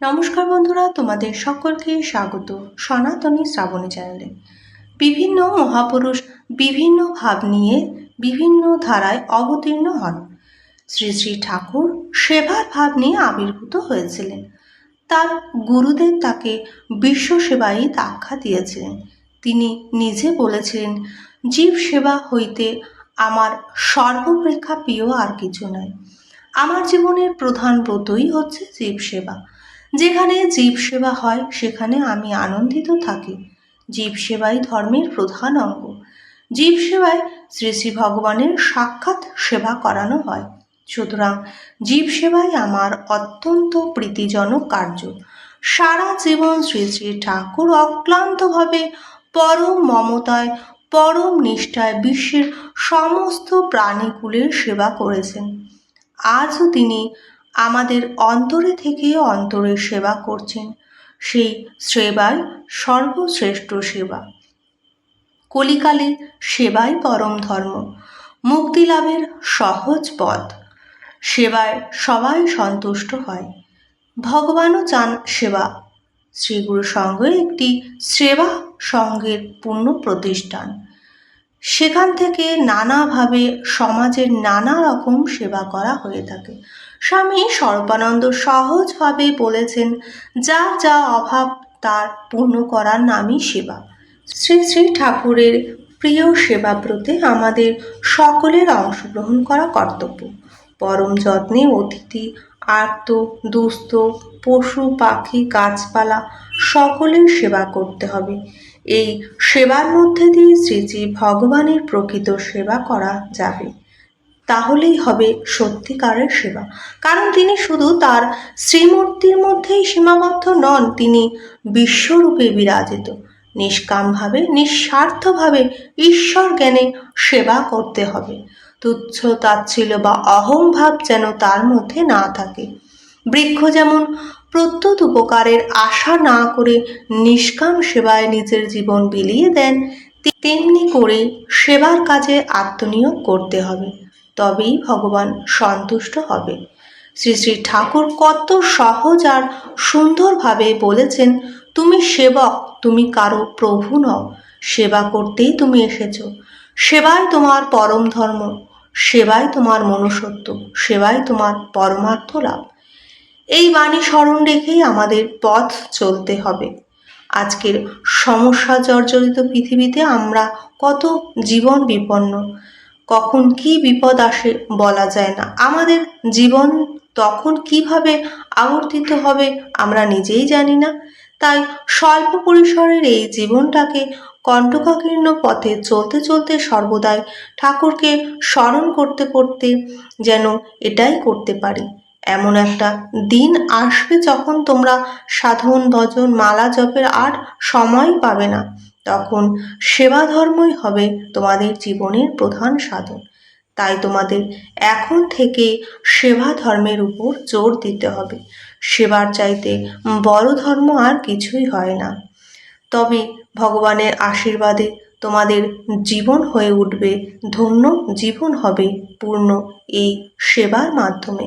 নমস্কার বন্ধুরা, তোমাদের সকলকে স্বাগত সনাতনী শ্রাবণী চ্যানেলে। বিভিন্ন মহাপুরুষ বিভিন্ন ভাব নিয়ে বিভিন্ন ধারায় অবতীর্ণ হন। শ্রী শ্রী ঠাকুর সেবার ভাব নিয়ে আবির্ভূত হয়েছিলেন। তার গুরুদেব তাকে বিশ্ব সেবাই আখ্যা দিয়েছিলেন। তিনি নিজে বলেছিলেন, জীব সেবা হইতে আমার সর্বপ্রেক্ষা প্রিয় আর কিছু নয় আমার জীবনের প্রধান ব্রতই হচ্ছে জীব সেবা। যেখানে জীব সেবা হয়, সেখানে আমি আনন্দিত থাকি। জীব সেবাই ধর্মের প্রধান অঙ্গ। জীব সেবায় শ্রী শ্রী ভগবানের সাক্ষাৎ সেবা করানো হয়। সুতরাং জীব সেবাই আমার অত্যন্ত প্রীতিজনক কার্য। সারা জীবন শ্রী শ্রী ঠাকুর অক্লান্তভাবে পরম মমতায়, পরম নিষ্ঠায় বিশ্বের সমস্ত প্রাণীকুলের সেবা করেছেন। আজও তিনি আমাদের অন্তরে থেকে অন্তরে সেবা করছেন। সেই সেবাই সর্বশ্রেষ্ঠ সেবা। কলিকালে সেবাই পরম ধর্ম। মুক্তি লাভের সহজ পথ। সেবায় সবাই সন্তুষ্ট হয়। ভগবানও চান সেবা। শ্রীগুরু সংঘ একটি সেবা সংঘের পূর্ণ প্রতিষ্ঠান। সেখান থেকে নানাভাবে সমাজের নানা রকম সেবা করা হয়ে থাকে। স্বামী সর্বানন্দ সহজভাবে বলেছেন, যা যা অভাব, তার পূর্ণ করার নামই সেবা। শ্রী শ্রী ঠাকুরের প্রিয় সেবা সেবাব্রতে আমাদের সকলের অংশগ্রহণ করা কর্তব্য। পরম যত্নে অতিথি, আর্ত, দুস্থ, পশু, পাখি, গাছপালা সকলের সেবা করতে হবে। এই সেবার মধ্যে দিয়ে শ্রী শ্রী ভগবানের প্রকৃত সেবা করা যাবে। তাহলেই হবে সত্যিকারের সেবা। কারণ তিনি শুধু তার শ্রীমূর্তির মধ্যেই সীমাবদ্ধ নন, তিনি বিশ্বরূপে বিরাজিত। নিষ্কামভাবে, নিঃস্বার্থভাবে ঈশ্বর জ্ঞানে সেবা করতে হবে। তুচ্ছ তাচ্ছিল বা অহংভাব যেন তার মধ্যে না থাকে। বৃক্ষ যেমন প্রত্যুত উপকারের আশা না করে নিষ্কাম সেবায় নিজের জীবন বিলিয়ে দেন তেমনি করে সেবার কাজে আত্মনিয়োগ করতে হবে। তবেই ভগবান সন্তুষ্ট হবে। শ্রী শ্রী ঠাকুর কত সহজ আর সুন্দরভাবে বলেছেন, তুমি সেবক, তুমি কারও প্রভু নও। সেবা করতেই তুমি এসেছ। সেবাই তোমার পরম ধর্ম, সেবাই তোমার মনুষ্যত্ব, সেবাই তোমার পরমার্থ লাভ। এই বাণী স্মরণ রেখেই আমাদের পথ চলতে হবে। আজকের সমস্যা জর্জরিত পৃথিবীতে আমরা কত জীবন বিপন্ন। কখন কি বিপদ আসে বলা যায় না। আমাদের জীবন তখন কীভাবে আবর্তিত হবে আমরা নিজেই জানি না। তাই স্বল্প পরিসরের এই জীবনটাকে কণ্টকাকীর্ণ পথে চলতে চলতে সর্বদাই ঠাকুরকে স্মরণ করতে করতে যেন এটাই করতে পারি। এমন একটা দিন আসবে যখন তোমরা সাধন, ভজন, মালা জপের আর সময় পাবে না। তখন সেবা ধর্মই হবে তোমাদের জীবনের প্রধান সাধন। তাই তোমাদের এখন থেকে সেবা ধর্মের উপর জোর দিতে হবে। সেবার চাইতে বড় ধর্ম আর কিছুই হয় না। তবে ভগবানের আশীর্বাদে তোমাদের জীবন হয়ে উঠবে, ধন্য জীবন হবে পূর্ণ এই সেবার মাধ্যমে।